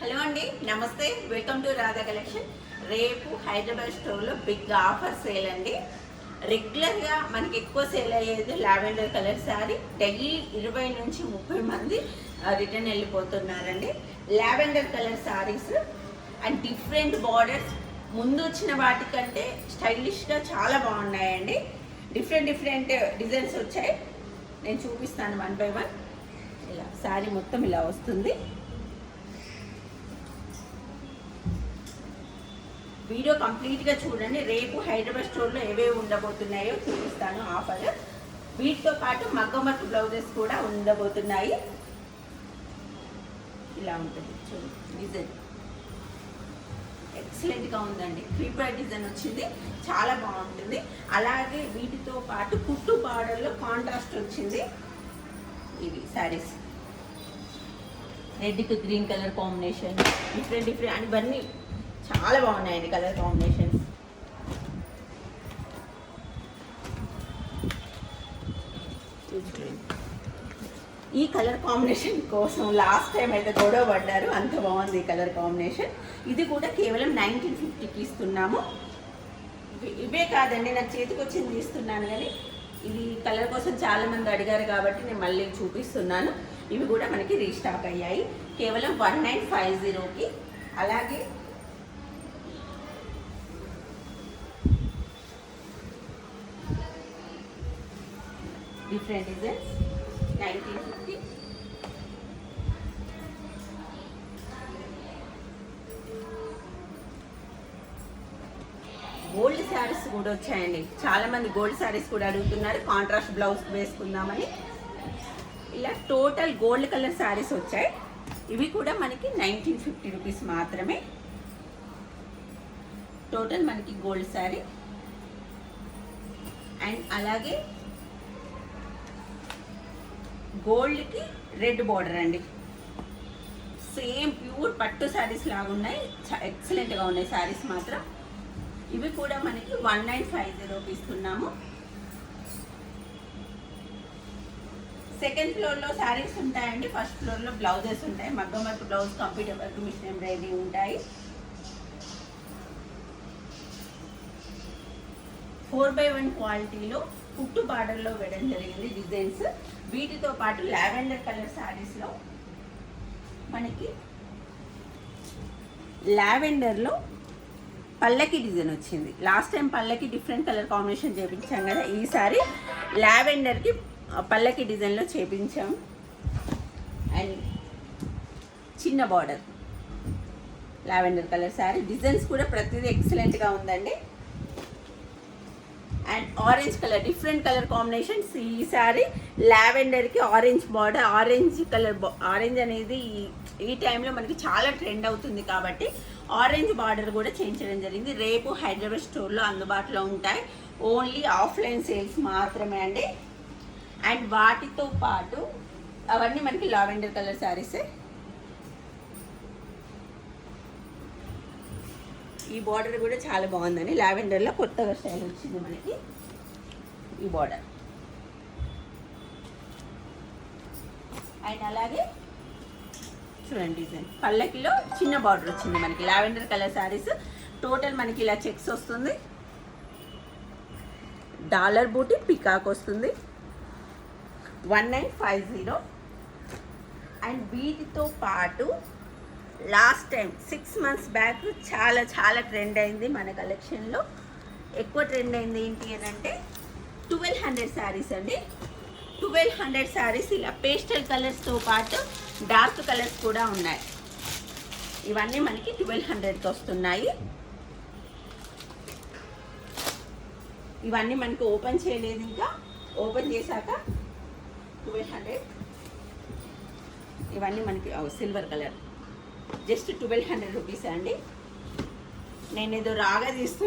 Hello అండి నమస్తే. Welcome to Radha collection రేపు హైదరాబాద్ స్టోర్లో బిగ్ ఆఫర్ సేల్ అండి. రెగ్యులర్గా మనకి ఎక్కువ సేల్ అయ్యేది లావెండర్ కలర్ శారీ డైలీ ఇరవై నుంచి ముప్పై మంది return వెళ్ళిపోతున్నారండి. Lavender colour sarees and different borders ముందు వచ్చిన వాటికంటే స్టైలిష్గా చాలా బాగున్నాయండి. డిఫరెంట్ డిఫరెంట్ డిజైన్స్ వచ్చాయి. నేను చూపిస్తాను వన్ బై వన్ ఇలా శారీ మొత్తం ఇలా వస్తుంది. వీడియో కంప్లీట్గా చూడండి. రేపు హైదరాబాద్ స్టోర్లో ఏవేవి ఉండబోతున్నాయో చూపిస్తాను ఆఫర్. వీటితో పాటు మగ్గమట్టు బ్లౌజెస్ కూడా ఉండబోతున్నాయి. ఇలా ఉంటుంది. చూడండి డిజైన్. ఎక్సలెంట్గా ఉందండి. క్రీపర్ డిజైన్ వచ్చింది. చాలా బాగుంటుంది. అలాగే వీటితో పాటు కుట్టు బార్డర్లో కాంట్రాస్ట్ వచ్చింది. ఇవి saris రెడ్కి green colour combination different different ఇవన్నీ చాలా బాగున్నాయండి కలర్ కాంబినేషన్స్. ఈ కలర్ కాంబినేషన్ కోసం లాస్ట్ టైం అయితే గొడవ పడ్డారు. అంత బాగుంది ఈ కలర్ కాంబినేషన్. ఇది కూడా కేవలం నైన్టీన్ ఫిఫ్టీకి ఇస్తున్నాము. ఇవి- ఇవే కాదండి నాకు చేతికి వచ్చింది తీస్తున్నాను కానీ ఇది కలర్ కోసం చాలా మంది అడిగారు కాబట్టి నేను మళ్ళీ చూపిస్తున్నాను. ఇవి కూడా మనకి రీస్టాక్ అయ్యాయి. కేవలం వన్ నైన్ ఫైవ్ జీరోకి. అలాగే different designs nineteen fifty gold saris కూడా వచ్చాయండి. చాలా మంది గోల్డ్ శారీస్ కూడా అడుగుతున్నారు. కాంట్రాస్ట్ బ్లౌజ్ వేసుకుందామని. ఇలా టోటల్ గోల్డ్ కలర్ శారీస్ వచ్చాయి. ఇవి కూడా మనకి నైన్టీన్ ఫిఫ్టీ రూపీస్ మాత్రమే. టోటల్ మనకి గోల్డ్ శారీ అండ్ అలాగే గోల్డ్కి రెడ్ బార్డర్ అండి. సేమ్ ప్యూర్ పట్టు శారీస్ లాగా ఉన్నాయి. ఎక్సలెంట్గా ఉన్నాయి శారీస్ మాత్రం. ఇవి కూడా మనకి వన్ నైన్ ఫైవ్ జీరోకి ఇస్తున్నాము సెకండ్ ఫ్లోర్లో శారీస్ ఉంటాయండి. ఫస్ట్ ఫ్లోర్లో బ్లౌజెస్ ఉంటాయి. మగ్గం work blouse computer work machine embroidery ఉంటాయి. ఫోర్ బై వన్ క్వాలిటీలో కుట్టు బార్డర్లో వేయడం జరిగింది డిజైన్స్. వీటితో పాటు లావెండర్ కలర్ శారీస్లో మనకి లావెండర్లో పల్లకి డిజైన్ వచ్చింది. లాస్ట్ టైం పల్లకి డిఫరెంట్ కలర్ కాంబినేషన్ చేపించాం కదా ఈసారి లావెండర్కి పల్లకి డిజైన్లో చేపించాం. అండ్ చిన్న border lavender colour sari. Designs కూడా ప్రతిదీ ఎక్సలెంట్గా ఉందండి. And orange colour different colour combinations ఈ sari లావెండర్కి orange border orange colour orange అనేది ఈ- ఈ టైంలో మనకి చాలా ట్రెండ్ అవుతుంది కాబట్టి ఆరెంజ్ బార్డర్ కూడా చేయించడం జరిగింది. రేపు హైదరాబాద్ స్టోర్లో అందుబాటులో ఉంటాయి. ఓన్లీ ఆఫ్లైన్ సేల్స్ మాత్రమే అండి. అండ్ వాటితో పాటు అవన్నీ మనకి లావెండర్ కలర్ శారీసే ఈ బార్డర్ కూడా చాలా బాగుందండి. లావెండర్లో కొత్తగా స్టైల్ వచ్చింది మనకి ఈ బార్డర్ అండ్ అలాగే చూడండి డిజైన్ పల్లకిలో చిన్న బార్డర్ వచ్చింది మనకి. లావెండర్ కలర్ శారీస్ టోటల్ మనకి ఇలా చెక్స్ వస్తుంది. డాలర్ బూటీ పికాక్ వస్తుంది. One nine five zero and వీటితో పాటు last time six months back చాలా చాలా ట్రెండ్ అయింది మన కలెక్షన్లో ఎక్కువ ట్రెండ్ అయింది ఏంటి అని అంటే ట్వెల్వ్ హండ్రెడ్ శారీస్ అండి. ట్వెల్వ్ హండ్రెడ్ శారీస్ ఇలా పేస్టల్ కలర్స్తో పాటు డార్క్ కలర్స్ కూడా ఉన్నాయి. ఇవన్నీ మనకి ట్వెల్వ్ హండ్రెడ్కి వస్తున్నాయి. ఇవన్నీ మనకి ఓపెన్ చేయలేదు ఇంకా. ఓపెన్ చేశాక ట్వెల్వ్ హండ్రెడ్ ఇవన్నీ మనకి silver colour just twelve hundred rupees అండి? నేను ఏదో రాగా తీసుకుంటే